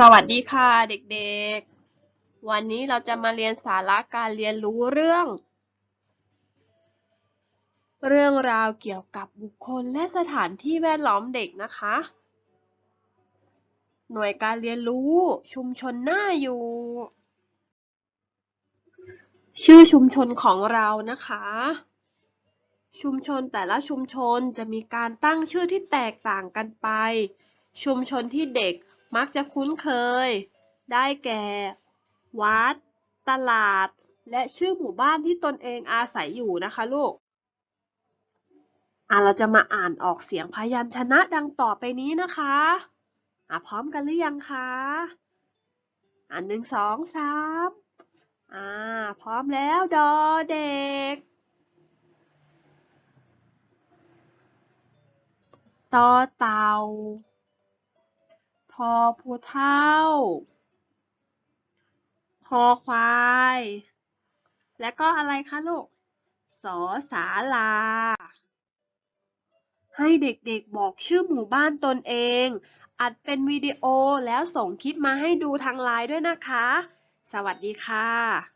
สวัสดีค่ะเด็กๆ วันนี้เราจะมาเรียนสาระการเรียนรู้เรื่อง เรื่องราวเกี่ยวกับบุคคลและสถานที่แวดล้อมเด็กนะคะ หน่วยการเรียนรู้ชุมชนหน้าอยู่ ชื่อชุมชนของเรานะคะ ชุมชนแต่ละชุมชนจะมีการตั้งชื่อที่แตกต่างกันไป ชุมชนที่เด็ก มักจะคุ้นเคย ได้แก่ วัด ตลาด และชื่อหมู่บ้านที่ตนเองอาศัยอยู่นะคะลูกอะเราจะมาอ่านออกเสียงพยัญชนะดังต่อไปนี้นะคะอะพร้อมกันหรือยังคะอะหนึ่งสองสามอ่าพร้อมแล้วดอเด็กตอเต่า พอผู้เท่า คอควาย และก็อะไรคะลูก สอสาลา ให้เด็กๆบอกชื่อหมู่บ้านตนเอง อัดเป็นวิดีโอแล้วส่งคลิปมาให้ดูทางไลน์ด้วยนะคะ สวัสดีค่ะ